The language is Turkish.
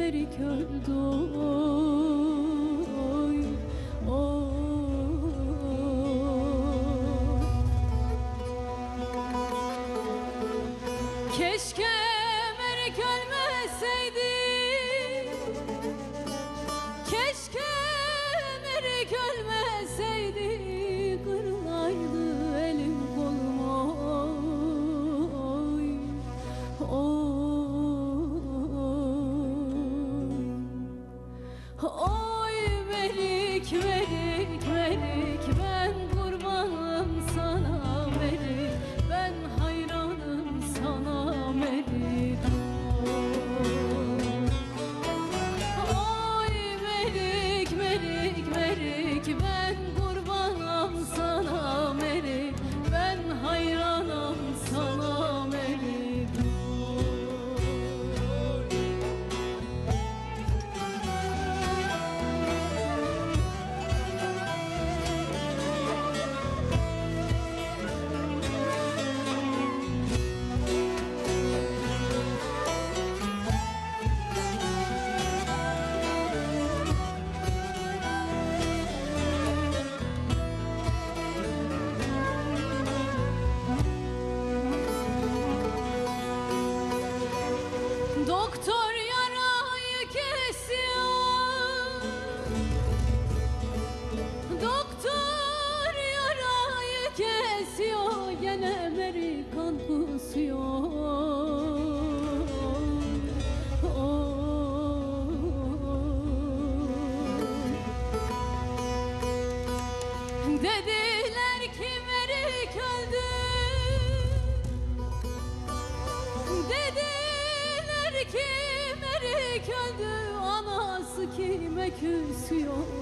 ki Merik öldü Oy, oy. Keşke Hele beri kan. Dediler ki Merik öldü. Dediler ki Merik öldü. Anası kime küsüyor?